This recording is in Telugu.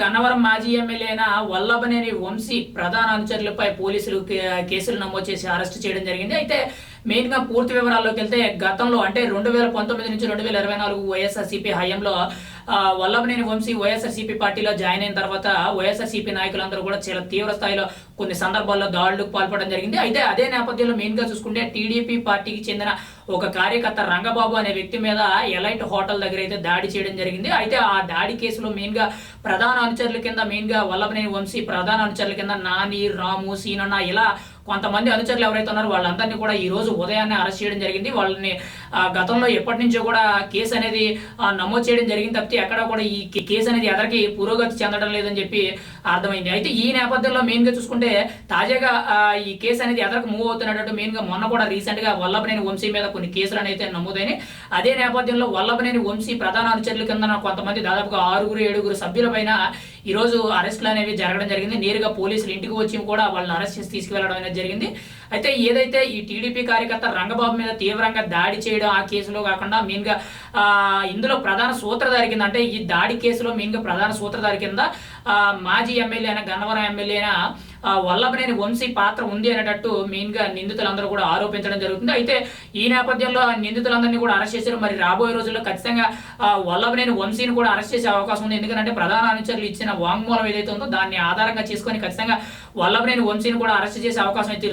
గన్నవరం మాజీ ఎమ్మెల్యే అయిన వల్లభనేని వంశీ ప్రధాన అనుచరులపై పోలీసులు కేసులు నమోదు చేసి అరెస్ట్ చేయడం జరిగింది. అయితే మెయిన్గా పూర్తి వివరాల్లోకి వెళ్తే గతంలో అంటే రెండు వేల పంతొమ్మిది నుంచి రెండు వేల ఇరవై నాలుగు వైఎస్ఆర్సీపీ హయాంలో వల్లభనేని వంశీ వైఎస్ఆర్సీపీ పార్టీలో జాయిన్ అయిన తర్వాత వైఎస్ఆర్సీపీ నాయకులందరూ కూడా చాలా తీవ్ర స్థాయిలో కొన్ని సందర్భాల్లో దాడులకు పాల్పడడం జరిగింది. అయితే అదే నేపథ్యంలో మెయిన్గా చూసుకుంటే టీడీపీ పార్టీకి చెందిన ఒక కార్యకర్త రంగబాబు అనే వ్యక్తి మీద ఎలైట్ హోటల్ దగ్గర అయితే దాడి చేయడం జరిగింది. అయితే ఆ దాడి కేసులో మెయిన్గా ప్రధాన అనుచరుల కింద మెయిన్గా వల్లభనేని వంశీ ప్రధాన అనుచరుల కింద నాని రాము సీనన్న ఇలా కొంతమంది అనుచరులు ఎవరైతే ఉన్నారో వాళ్ళందరినీ కూడా ఈ రోజు ఉదయాన్నే అరెస్ట్ చేయడం జరిగింది. వాళ్ళని గతంలో ఎప్పటి నుంచో కూడా కేసు అనేది నమోదు చేయడం జరిగింది తప్పితే ఎక్కడ కూడా ఈ కేసు అనేది ఎదరికి పురోగతి చెందడం లేదని చెప్పి అర్థమైంది. అయితే ఈ నేపథ్యంలో మెయిన్గా చూసుకుంటే తాజాగా ఈ కేసు అనేది ఎదరకు మూవ్ అవుతున్నట్టు మెయిన్గా మొన్న కూడా రీసెంట్గా వల్లభనేని వంశీ మీద కొన్ని కేసులు అనేది నమోదైనాయి. అదే నేపథ్యంలో వల్లభనేని వంశీ ప్రధాన అనుచరుల కింద కొంతమంది దాదాపుగా ఆరుగురు ఏడుగురు సభ్యులపైన ఈరోజు ఈ రోజు అరెస్టులు అనేవి జరగడం జరిగింది. నేరుగా పోలీసులు ఇంటికి వచ్చి కూడా వాళ్ళని అరెస్ట్ చేసి తీసుకువెళ్ళడం అనేది జరిగింది. అయితే ఏదైతే ఈ టీడీపీ కార్యకర్త రంగబాబు మీద తీవ్రంగా దాడి చేయడం ఆ కేసులో కాకుండా మెయిన్గా ఆ, ఇందులో ప్రధాన సూత్రధారి కింద అంటే ఈ దాడి కేసులో మెయిన్గా ప్రధాన సూత్రధారి కింద మాజీ ఎమ్మెల్యే అయిన గన్నవరం ఎమ్మెల్యే అయిన వల్లభనేని వంశీ పాత్ర ఉంది అనేటట్టు మెయిన్గా నిందితులందరూ కూడా ఆరోపించడం జరుగుతుంది. అయితే ఈ నేపథ్యంలో నిందితులందరినీ కూడా అరెస్ట్ చేశారు. మరి రాబోయే రోజుల్లో ఖచ్చితంగా ఆ, వల్లభనేని వంశీని కూడా అరెస్ట్ చేసే అవకాశం ఉంది. ఎందుకంటే ప్రధాన అనుచరులు ఇచ్చిన వాంగ్మూలం ఏదైతే ఉందో దాన్ని ఆధారంగా చేసుకొని ఖచ్చితంగా వల్లభనేని వంశీని కూడా అరెస్ట్ చేసే అవకాశం అయితే